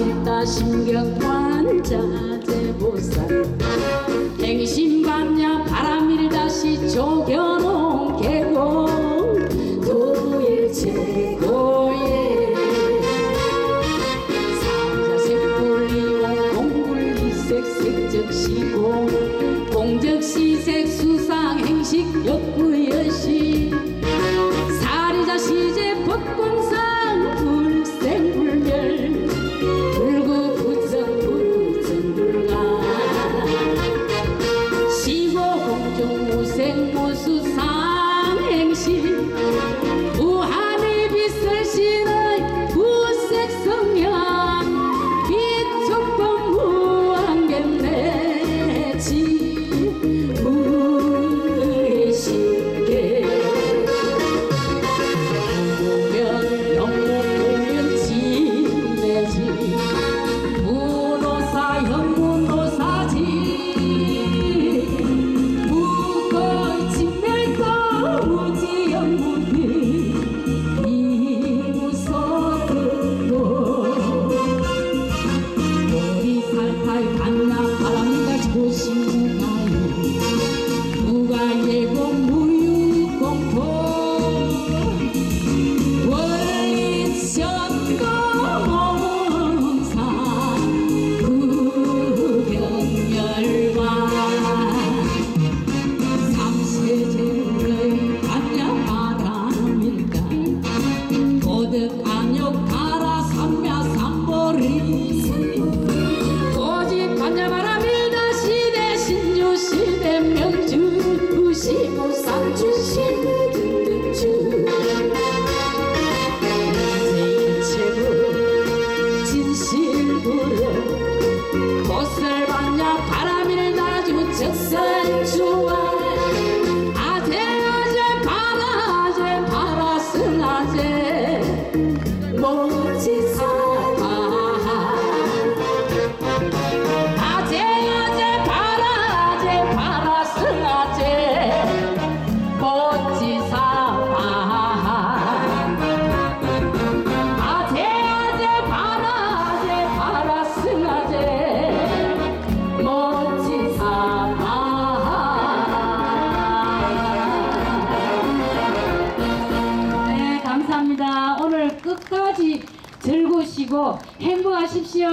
일다 심경관자재 보살. 행신 반야 바람 일다 시 조겨놓은 계곡. 도의 최고의 삼자색 불리고 공불이색 색적시고 공적시색 수상행식 역부여시. 사리자 시제 법공 시무 삼주 신무 등등주. 제일체부 진실부로 꽃을 받냐? 바람을 나주 적선주와. 아재 아재 바라제 바라스나제 모지사 오늘 끝까지 즐거우시고 행복하십시오